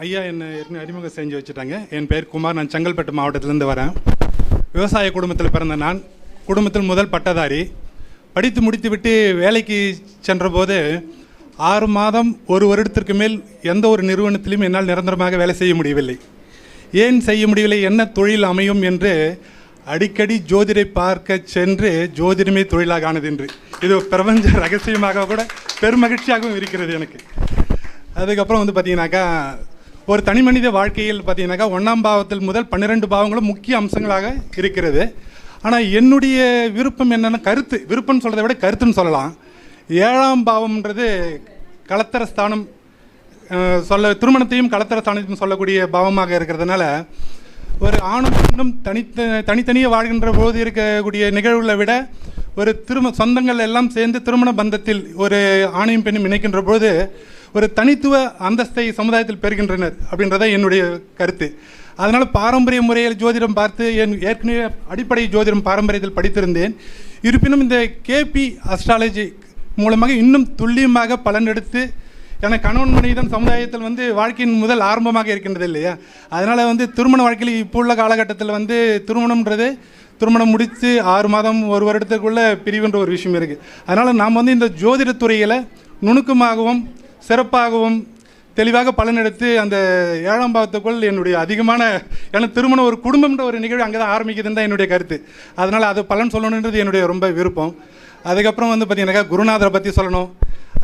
ஐயா என்னை ஏற்கனவே அறிமுகம் செஞ்சு வச்சுட்டாங்க. என் பேர் குமார். நான் செங்கல்பட்டு மாவட்டத்திலேருந்து வரேன். விவசாய குடும்பத்தில் பிறந்த நான். குடும்பத்தில் முதல் பட்டதாரி. படித்து முடித்துவிட்டு வேலைக்கு சென்றபோது ஆறு மாதம் ஒரு வருடத்திற்கு மேல் எந்த ஒரு நிறுவனத்திலும் என்னால் நிரந்தரமாக வேலை செய்ய முடியவில்லை. ஏன் செய்ய முடியவில்லை? என்ன தொழில் அமையும் என்று அடிக்கடி ஜோதிடரை பார்க்க சென்று ஜோதிடமே தொழிலாக ஆனது என்று இது பிரபஞ்ச ரகசியமாக கூட பெருமகிழ்ச்சியாகவும் இருக்கிறது எனக்கு. அதுக்கப்புறம் வந்து பார்த்தீங்கன்னாக்கா ஒரு தனி மனித வாழ்க்கையில் பார்த்தீங்கன்னாக்கா ஒன்றாம் பாவத்தில் முதல் பன்னிரெண்டு பாவங்களும் முக்கிய அம்சங்களாக இருக்கிறது. ஆனால் என்னுடைய விருப்பம் என்னென்னா கருத்து. விருப்பம்னு சொல்கிறத விட கருத்துன்னு சொல்லலாம். ஏழாம் பாவம்ன்றது கலத்தர ஸ்தானம் சொல்ல திருமணத்தையும் கலத்தர ஸ்தானத்தையும் சொல்லக்கூடிய பாவமாக இருக்கிறதுனால ஒரு ஆணும் பெண்ணும் தனித்த தனித்தனியே வாழ்கின்ற போது இருக்கக்கூடிய நிகழ்வுகளை விட ஒரு திரும சொந்தங்கள் எல்லாம் சேர்ந்து திருமண பந்தத்தில் ஒரு ஆணையும் பெண்ணும் இணைக்கின்ற போது ஒரு தனித்துவ அந்தஸ்தை சமுதாயத்தில் பெறுகின்றனர் அப்படின்றத என்னுடைய கருத்து. அதனால் பாரம்பரிய முறையில் ஜோதிடம் பார்த்து என் ஏற்கனவே அடிப்படை ஜோதிடம் பாரம்பரியத்தில் படித்திருந்தேன். இருப்பினும் இந்த கேபி அஸ்ட்ராலஜி மூலமாக இன்னும் துல்லியமாக பலன் எடுத்து ஏன்னா கணவன் மனிதம் சமுதாயத்தில் வந்து வாழ்க்கையின் முதல் ஆரம்பமாக இருக்கின்றது இல்லையா? அதனால் வந்து திருமண வாழ்க்கையில் இப்போ உள்ள காலகட்டத்தில் வந்து திருமணம்ன்றது திருமணம் முடித்து ஆறு மாதம் ஒரு வருடத்துக்குள்ளே பிரிவுன்ற ஒரு விஷயம் இருக்குது அதனால் நாம் வந்து இந்த ஜோதிடத் துறையில் நுணுக்கமாகவும் சிறப்பாகவும் தெளிவாக பலன் எடுத்து அந்த ஏழாம் பாவத்துக்குள் என்னுடைய அதிகமான ஏன்னா திருமணம் ஒரு குடும்பம்ன்ற ஒரு நிகழ்வு அங்கே தான் ஆரம்பிக்குதுன்னு தான் என்னுடைய கருத்து. அதனால் அது பலன் சொல்லணுன்றது என்னுடைய ரொம்ப விருப்பம். அதுக்கப்புறம் வந்து பார்த்தீங்கன்னாக்கா குருநாதரை பற்றி சொல்லணும்.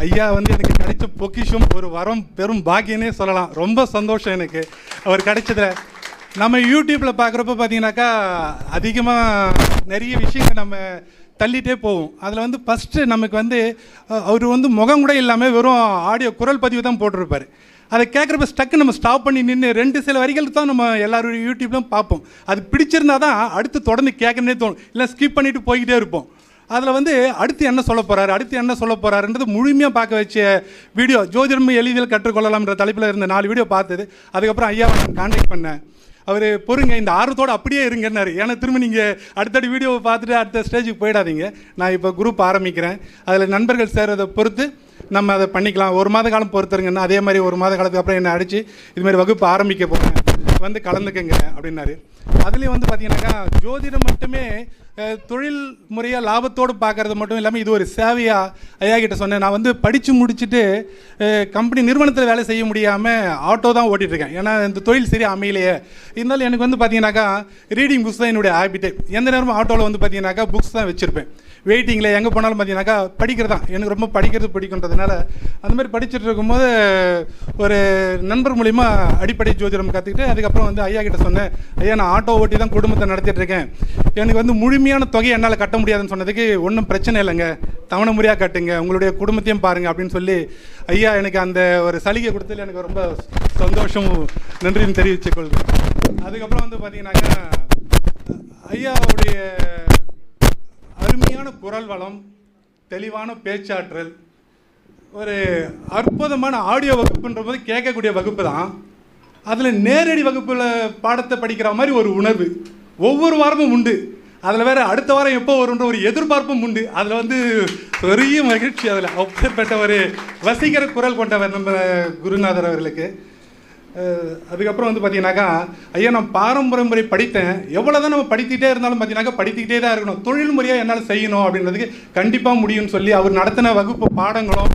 ஐயா வந்து எனக்கு கிடைச்ச பொக்கிஷம் ஒரு வரம் பெரும் பாக்கியனே சொல்லலாம். ரொம்ப சந்தோஷம் எனக்கு. அவர் கிடைச்சதில். நம்ம யூடியூப்பில் பார்க்குறப்ப பார்த்தீங்கன்னாக்கா அதிகமாக நிறைய விஷயங்கள் நம்ம தள்ளிகிட்டே போவோம் அதில் வந்து ஃபஸ்ட்டு நமக்கு வந்து அவர் வந்து முகம் கூட இல்லாமல் வெறும் ஆடியோ குரல் பதிவு தான் போட்டிருப்பார். அதை கேட்குறப்ப ஸ்டக்கு நம்ம ஸ்டாப் பண்ணி நின்று ரெண்டு சில வரிகள் தான் நம்ம எல்லோரும் யூடியூப்லையும் பார்ப்போம். அது பிடிச்சிருந்தா தான் அடுத்து தொடர்ந்து கேட்கணுன்னே தோணும். இல்லை ஸ்கிப் பண்ணிட்டு போய்கிட்டே இருப்போம். அதில் வந்து அடுத்து என்ன சொல்ல போகிறாரு அடுத்து என்ன சொல்ல போகிறாருன்றது முழுமையாக பார்க்க வச்ச வீடியோ ஜோதிடம் எளிதில் கற்றுக்கொள்ளலாம்ன்ற தலைப்பில் இருந்த நாலு வீடியோ பார்த்தது. அதுக்கப்புறம் ஐயாவை நான் கான்டாக்ட் பண்ணேன். அவர் பொறுங்க இந்த ஆர்வத்தோடு அப்படியே இருங்கன்னாரு. ஏன்னா திரும்ப நீங்கள் அடுத்தடி வீடியோவை பார்த்துட்டு அடுத்த ஸ்டேஜுக்கு போயிடாதீங்க. நான் இப்போ குரூப் ஆரம்பிக்கிறேன். அதில் நண்பர்கள் சேர்றதை பொறுத்து நம்ம அதை பண்ணிக்கலாம். ஒரு மாத காலம் பொறுத்துருங்கன்னா அதே மாதிரி ஒரு மாத காலத்துக்கு அப்புறம் என்னை அடித்து இது மாதிரி வகுப்பு ஆரம்பிக்க போகிறேன் வந்து கலந்துக்கங்க அப்படின்னாரு. அதுலேயும் வந்து பார்த்தீங்கன்னாக்கா ஜோதிடம் மட்டுமே தொழில் முறையாக லாபத்தோடு பார்க்குறது மட்டும் இல்லாமல் இது ஒரு சேவையாக ஐயா கிட்ட சொன்னேன். நான் வந்து படித்து முடிச்சுட்டு கம்பெனி நிறுவனத்தில் வேலை செய்ய முடியாமல் ஆட்டோ தான் ஓட்டிகிட்ருக்கேன் இருக்கேன். ஏன்னா இந்த தொழில் சரியாக அமையலையே. இருந்தாலும் எனக்கு வந்து பார்த்தீங்கன்னாக்கா ரீடிங் புக்ஸ் தான் என்னுடைய ஹேபிட்டே எந்த நேரமும் ஆட்டோவில் வந்து பார்த்தீங்கன்னாக்கா புக்ஸ் தான் வச்சுருப்பேன். வெயிட்டிங்கில் எங்கே போனாலும் பார்த்தீங்கன்னாக்கா படிக்கிறது தான். எனக்கு ரொம்ப படிக்கிறது பிடிக்குன்றதுனால அந்த மாதிரி படிச்சுட்டு இருக்கும்போது ஒரு நண்பர் மூலிமா அடிப்படை ஜோதிடம் கற்றுக்கிட்டு அதுக்கப்புறம் வந்து ஐயா கிட்ட சொன்னேன் ஐயா நான் ஆட்டோ ஓட்டி தான் குடும்பத்தை நடத்திட்டு இருக்கேன் எனக்கு வந்து முழுமையான தொகையை என்னால் கட்ட முடியாதுன்னு சொன்னதுக்கு ஒன்றும் பிரச்சனை இல்லைங்க. தவணை முறையாக கட்டுங்க. உங்களுடைய குடும்பத்தையும் பாருங்கள் அப்படின்னு சொல்லி ஐயா எனக்கு அந்த ஒரு சலுகை கொடுத்ததில் எனக்கு ரொம்ப சந்தோஷமும் நன்றியும் தெரிவித்துக் கொள்கிறேன். அதுக்கப்புறம் வந்து பார்த்தீங்கன்னாக்கா ஐயாவுடைய அருமையான குரல் வளம் தெளிவான பேச்சாற்றல் ஒரு அற்புதமான ஆடியோ வகுப்புன்ற போது கேட்கக்கூடிய வகுப்பு தான். அதில் நேரடி வகுப்பில் பாடத்தை படிக்கிற மாதிரி ஒரு உணர்வு. ஒவ்வொரு வாரமும் உண்டு. அதில் வேற அடுத்த வாரம் எப்போ வரும்ன்ற ஒரு எதிர்பார்ப்பும் உண்டு. அதில் வந்து பெரிய மகிழ்ச்சி அதில். அப்பேற்பட்ட ஒரு வசீகர குரல் கொண்டவர் நம்ம குருநாதர் அவர்களுக்கு. அதுக்கப்புறம் வந்து பார்த்தீங்கன்னாக்கா ஐயா நான் பாரம்பரிய முறை படித்தேன். எவ்வளோ தான் நம்ம படித்துக்கிட்டே இருந்தாலும் பார்த்தீங்கன்னாக்கா படித்துக்கிட்டே தான் இருக்கணும். தொழில் முறையாக என்னால் செய்யணும் அப்படின்றதுக்கு கண்டிப்பாக முடியும்னு சொல்லி அவர் நடத்தின வகுப்பு பாடங்களும்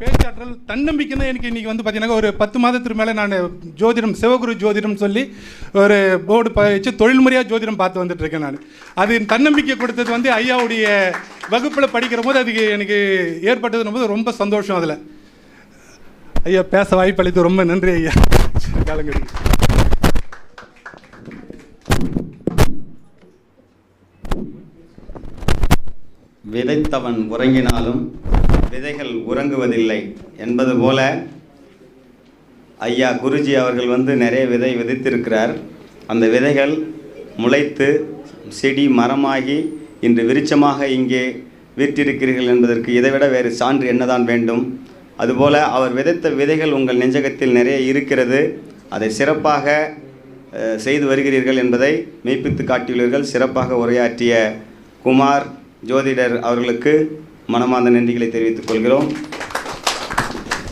பேச்சாற்றல் தன்னம்பிக்கை தான் எனக்கு இன்றைக்கி வந்து பார்த்தீங்கன்னா ஒரு பத்து மாதத்துக்கு மேலே நான் ஜோதிடம் சிவகுரு ஜோதிடம் சொல்லி ஒரு போர்டு வச்சு தொழில்முறையாக ஜோதிடம் பார்த்து வந்துட்டுருக்கேன் நான். அது தன்னம்பிக்கை கொடுத்தது வந்து ஐயாவுடைய வகுப்பில் படிக்கிற போது அதுக்கு எனக்கு ஏற்பட்டதுன்னும் போது ரொம்ப சந்தோஷம் அதில். ஐயா பேச வாய்ப்பளித்து ரொம்ப நன்றி ஐயா. காலங்கடி விதைத்தவன் உறங்கினாலும் விதைகள் உறங்குவதில்லை என்பது போல ஐயா குருஜி அவர்கள் வந்து நிறைய விதை விதைத்திருக்கிறார். அந்த விதைகள் முளைத்து செடி மரமாகி இன்று விருச்சமாக இங்கே வீற்றிருக்கிறீர்கள் என்பதற்கு இதைவிட வேறு சான்று என்னதான் வேண்டும்? அதுபோல அவர் விதைத்த விதைகள் உங்கள் நெஞ்சகத்தில் நிறைய இருக்கிறது. அதை சிறப்பாக செய்து வருகிறீர்கள் என்பதை மெய்ப்பித்து காட்டியுள்ளீர்கள். சிறப்பாக உரையாற்றிய குமார் ஜோதிடர் அவர்களுக்கு மனமார்ந்த நன்றிகளை தெரிவித்துக் கொள்கிறோம்.